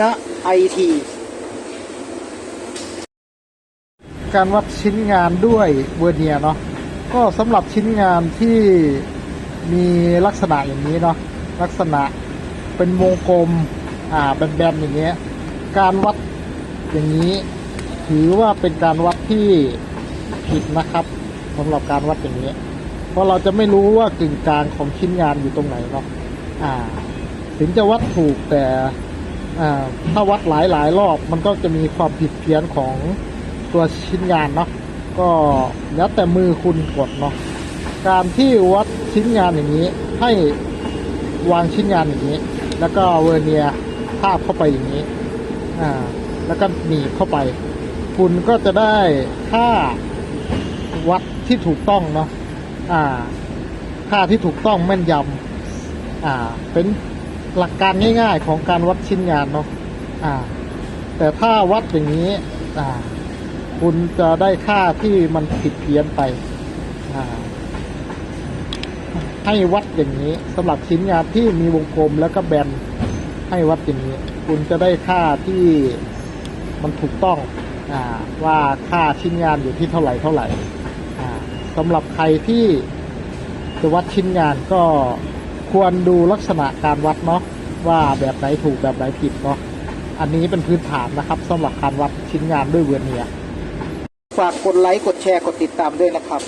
ณไอที การวัดชิ้นงานด้วยเวอร์เนียเนาะก็สำหรับชิ้นงานที่มีลักษณะอย่างนี้เนาะลักษณะเป็นวงกลมอ่าแบนๆอย่างเงี้ยการวัดอย่างนี้ ถือว่าเป็นการวัดที่ผิดนะครับสำหรับการวัดอย่างนี้ เพราะเราจะไม่รู้ว่ากึ่งกลางของชิ้นงานอยู่ตรงไหนเนาะอ่า ถึงจะวัดถูกแต่ ถ้าวัดหลายหลายรอบมันก็จะมีความผิดเพี้ยนของตัวชิ้นงานเนาะก็แล้วแต่มือคุณกดเนาะการที่วัดชิ้นงานอย่างนี้ ให้วางชิ้นงานอย่างนี้ แล้วก็เวอร์เนียร์ทาบเข้าไปอย่างนี้อ่าแล้วก็หนีบเข้าไป คุณก็จะได้ค่าวัดที่ถูกต้องเนาะอ่า ค่าที่ถูกต้องแม่นยำอ่าเป็น หลักการง่ายๆของการวัดชิ้นงานเนาะอ่า แต่ถ้าวัดอย่างนี้ อ่า คุณจะได้ค่าที่มันผิดเพี้ยนไป อ่า ให้วัดอย่างนี้สำหรับชิ้นงานที่มีวงกลมแล้วก็แบนให้วัดอย่างนี้ คุณจะได้ค่าที่มันถูกต้อง อ่า ว่าค่าชิ้นงานอยู่ที่เท่าไหร่เท่าไหร่ อ่าสำหรับใครที่จะวัดชิ้นงานก็ ควรดูลักษณะการวัดเนาะว่าแบบไหนถูกแบบไหนผิดเนาะอันนี้เป็นพื้นฐานนะครับสำหรับการวัดชิ้นงานด้วยเวอร์เนียฝากกดไลค์กดแชร์กดติดตามด้วยนะครับ